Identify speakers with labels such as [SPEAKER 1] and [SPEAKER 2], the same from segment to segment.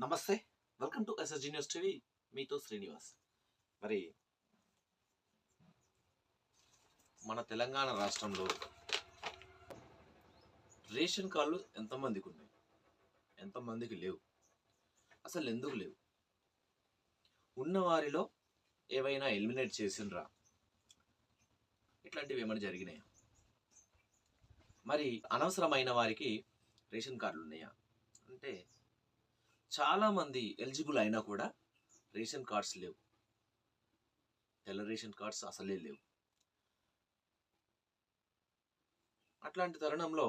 [SPEAKER 1] Namaste welcome to SSG news TV మీతో శ్రీనివాస్. మరి మన తెలంగాణ రాష్ట్రంలో రేషన్ కార్డులు ఎంతమందికి ఉన్నాయి? ఎంతమందికి లేవు? అసలు ఎందుకు లేవు? ఉన్న వారిలో ఏవైనా ఎలిమినేట్ చేసిండ్రా? ఇట్లాంటివి ఏమైనా జరిగినాయా? మరి అనవసరమైన వారికి రేషన్ కార్డులు ఉన్నాయా? అంటే చాలామంది ఎలిజిబుల్ అయినా కూడా రేషన్ కార్డ్స్ లేవు. తెల్ల రేషన్ కార్డ్స్ అసలే లేవు. అట్లాంటి తరుణంలో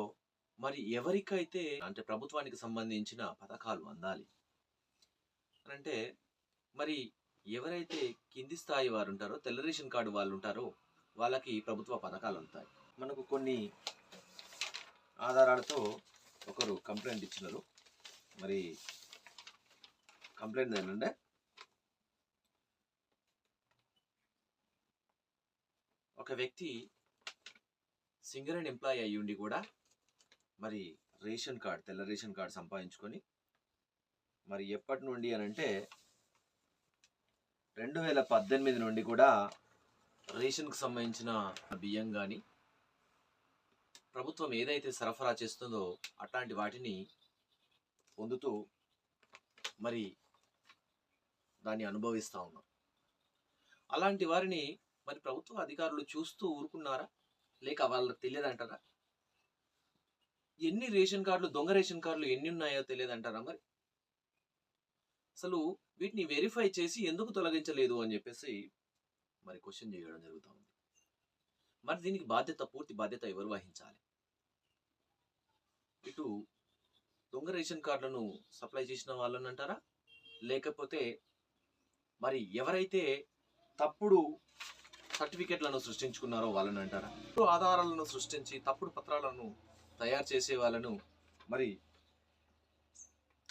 [SPEAKER 1] మరి ఎవరికైతే అంటే ప్రభుత్వానికి సంబంధించిన పథకాలు అందాలి అంటే మరి ఎవరైతే కింది స్థాయి వారు ఉంటారో తెల్ల రేషన్ కార్డు వాళ్ళు ఉంటారో వాళ్ళకి ప్రభుత్వ పథకాలు అందుతాయి. మనకు కొన్ని ఆధారాలతో ఒకరు కంప్లైంట్ ఇచ్చినారు. మరి కంప్లైంట్ ఏంటంటే? ఒక వ్యక్తి సింగర్ అండ్ ఎంప్లాయీ అయ్యి ఉండి కూడా మరి రేషన్ కార్డ్ తెల్ల రేషన్ కార్డ్ సంపాదించుకొని మరి ఎప్పటి నుండి అని అంటే రెండు వేల పద్దెనిమిది నుండి కూడా రేషన్కు సంబంధించిన బియ్యం కానీ ప్రభుత్వం ఏదైతే సరఫరా చేస్తుందో అట్లాంటి వాటిని పొందుతూ మరి దాన్ని అనుభవిస్తూ. ఉన్నాం అలాంటి వారిని మరి ప్రభుత్వ అధికారులు చూస్తూ ఊరుకున్నారా? లేక వాళ్ళకి తెలియదంటారా? ఎన్ని రేషన్ కార్డులు దొంగ రేషన్ కార్డులు ఎన్ని ఉన్నాయో తెలియదంటారా మరి? అసలు వీటిని వెరిఫై చేసి ఎందుకు తొలగించలేదు అని చెప్పేసి మరి క్వశ్చన్ చేయడం జరుగుతూ ఉంది. మరి దీనికి బాధ్యత పూర్తి బాధ్యత ఎవరు వహించాలి? ఇటు దొంగ రేషన్ కార్డులను సప్లై చేసిన వాళ్ళని అంటారా లేకపోతే మరి ఎవరైతే తప్పుడు సర్టిఫికెట్లను సృష్టించుకున్నారో వాళ్ళని అంటారా? తప్పుడు ఆధారాలను సృష్టించి తప్పుడు పత్రాలను తయారు చేసే వాళ్ళను మరి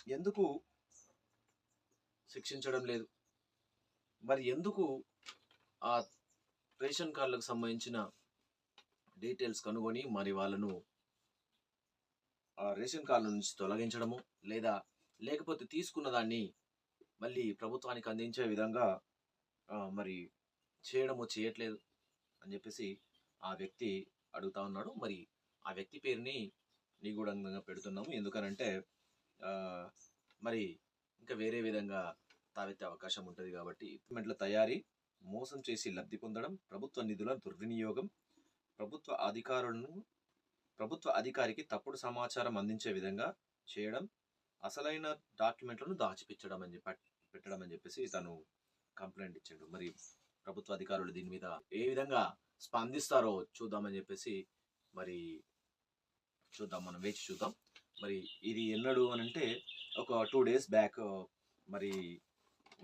[SPEAKER 1] ఎందుకు శిక్షించడం లేదు? మరి ఎందుకు ఆ రేషన్ కార్డులకు సంబంధించిన డీటెయిల్స్ కనుగొని మరి వాళ్ళను ఆ రేషన్ కార్డు నుంచి తొలగించడము లేదా లేకపోతే తీసుకున్న దాన్ని మళ్ళీ ప్రభుత్వానికి అందించే విధంగా మరి చేయడము చేయట్లేదు అని చెప్పేసి ఆ వ్యక్తి అడుగుతా ఉన్నాడు. మరి ఆ వ్యక్తి పేరుని నిగూఢంగా పెడుతున్నాము. ఎందుకనంటే మరి ఇంకా వేరే విధంగా తావెత్తే అవకాశం ఉంటుంది కాబట్టి ఎక్విప్మెంట్ల తయారీ మోసం చేసి లబ్ధి పొందడం ప్రభుత్వ నిధుల దుర్వినియోగం ప్రభుత్వ అధికారులను ప్రభుత్వ అధికారికి తప్పుడు సమాచారం అందించే విధంగా చేయడం అసలైన డాక్యుమెంట్లను దాచిపెట్టడం అని చెప్పి పెట్టడం అని చెప్పేసి తను కంప్లైంట్ ఇచ్చాడు. మరి ప్రభుత్వ అధికారులు దీని మీద ఏ విధంగా స్పందిస్తారో చూద్దామని చెప్పేసి మరి చూద్దాం మనం వేచి చూద్దాం. మరి ఇది ఎన్నడు అని అంటే ఒక టూ డేస్ బ్యాక్ మరి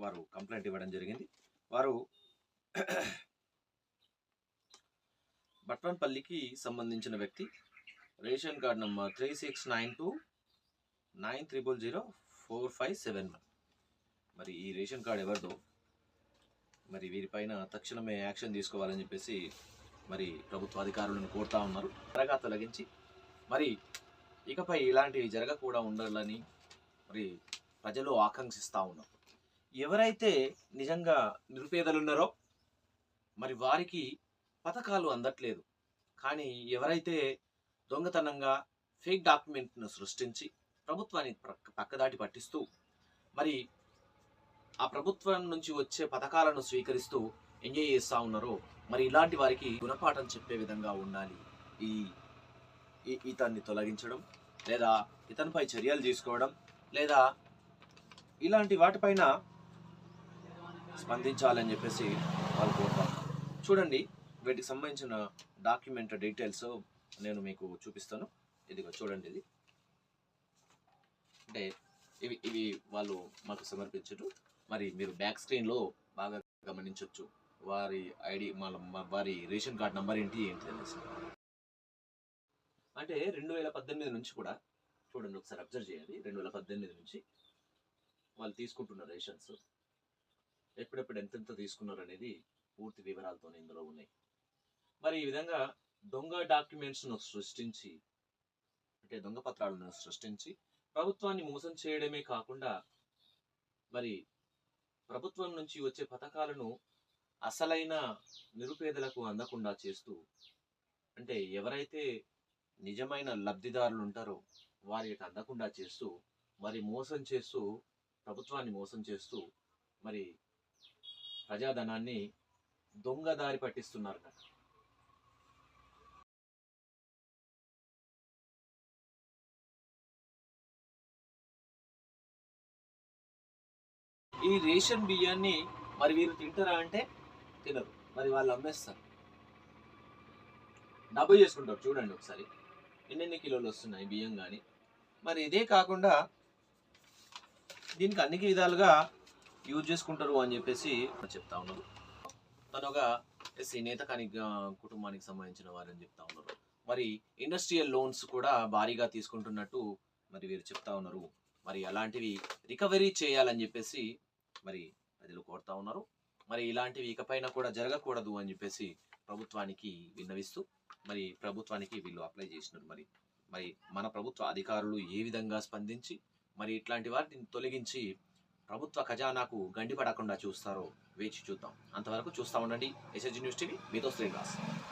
[SPEAKER 1] వారు కంప్లైంట్ ఇవ్వడం జరిగింది. వారు బట్వన్పల్లికి సంబంధించిన వ్యక్తి ration card number three six nine two nine triple zero four five seven one. మరి ఈ రేషన్ కార్డ్ ఎవరిదో? మరి వీరిపైన తక్షణమే యాక్షన్ తీసుకోవాలని చెప్పేసి మరి ప్రభుత్వ అధికారులను కోరుతా ఉన్నారు. త్వరగా తొలగించి మరి ఇకపై ఇలాంటివి జరగకుండా ఉండాలని మరి ప్రజలు ఆకాంక్షిస్తూ ఉన్నారు. ఎవరైతే నిజంగా నిరుపేదలు ఉన్నారో మరి వారికి పథకాలు అందట్లేదు. కానీ ఎవరైతే దొంగతనంగా ఫేక్ డాక్యుమెంట్ను సృష్టించి ప్రభుత్వాన్ని పక్కదాటి పట్టిస్తూ మరి ఆ ప్రభుత్వం నుంచి వచ్చే పథకాలను స్వీకరిస్తూ ఎంజాయ్ చేస్తూ ఉన్నారో మరి ఇలాంటి వారికి గుణపాఠం చెప్పే విధంగా ఉండాలి ఈ ఈ- ఇతన్ని తొలగించడం లేదా ఇతనిపై చర్యలు తీసుకోవడం లేదా ఇలాంటి వాటిపైన స్పందించాలని చెప్పేసి వాళ్ళు కోరుతారు. చూడండి వీటికి సంబంధించిన డాక్యుమెంట్ డీటెయిల్స్ నేను మీకు చూపిస్తాను. ఇదిగో చూడండి ఇది. అంటే ఇవి ఇవి వాళ్ళు మాకు సమర్పించారు. మరి మీరు బ్యాక్ స్క్రీన్లో బాగా గమనించవచ్చు వారి ఐడి వారి రేషన్ కార్డ్ నంబర్ ఏంటి ఏంటి అనేసి అంటే రెండు వేల పద్దెనిమిది నుంచి కూడా చూడండి ఒకసారి అబ్జర్వ్ చేయాలి. రెండు వేల పద్దెనిమిది నుంచి వాళ్ళు తీసుకుంటున్న రేషన్స్ ఎప్పుడెప్పుడు ఎంతెంత తీసుకున్నారు అనేది పూర్తి వివరాలతో ఇందులో ఉన్నాయి. మరి ఈ విధంగా దొంగ డాక్యుమెంట్స్ను సృష్టించి అంటే దొంగ పత్రాలను సృష్టించి ప్రభుత్వాన్ని మోసం చేయడమే కాకుండా మరి ప్రభుత్వం నుంచి వచ్చే పథకాలను అసలైన నిరుపేదలకు అందకుండా చేస్తూ అంటే ఎవరైతే నిజమైన లబ్ధిదారులు ఉంటారో వారికి అందకుండా చేస్తూ మరి మోసం చేస్తూ ప్రభుత్వాన్ని మోసం చేస్తూ మరి ప్రజాధనాన్ని దొంగదారి పట్టిస్తున్నారు కదా. ఈ రేషన్ బియ్యాన్ని మరి వీరు తింటారా అంటే తినరు. మరి వాళ్ళు అమ్మేస్తారు. డబ్బు చేసుకుంటారు. చూడండి ఒకసారి. ఎన్నెన్ని కిలోలు వస్తున్నాయి బియ్యం కానీ మరి ఇదే కాకుండా దీనికి అన్ని విధాలుగా యూజ్ చేసుకుంటారు అని చెప్పేసి చెప్తా ఉన్నారు తను ఒక ఎస్సీ నేత కాని కుటుంబానికి సంబంధించిన వారని చెప్తా ఉన్నారు. మరి ఇండస్ట్రియల్ లోన్స్ కూడా భారీగా తీసుకుంటున్నట్టు మరి వీరు చెప్తా ఉన్నారు. మరి అలాంటివి రికవరీ చేయాలని చెప్పేసి మరి ప్రజలు కోరుతా ఉన్నారు. మరి ఇలాంటివి ఇకపైన కూడా జరగకూడదు అని చెప్పేసి ప్రభుత్వానికి విన్నవిస్తూ మరి ప్రభుత్వానికి వీళ్ళు అప్లై చేసినారు. మరి మరి మన ప్రభుత్వ అధికారులు ఏ విధంగా స్పందించి మరి ఇట్లాంటి వాటిని తొలగించి ప్రభుత్వ ఖజానాకు గండిపడకుండా చూస్తారో వేచి చూద్దాం. అంతవరకు చూస్తా ఉండండి. ఎస్ఎస్జీ న్యూస్ టీవీ మీతో శ్రీనివాస్.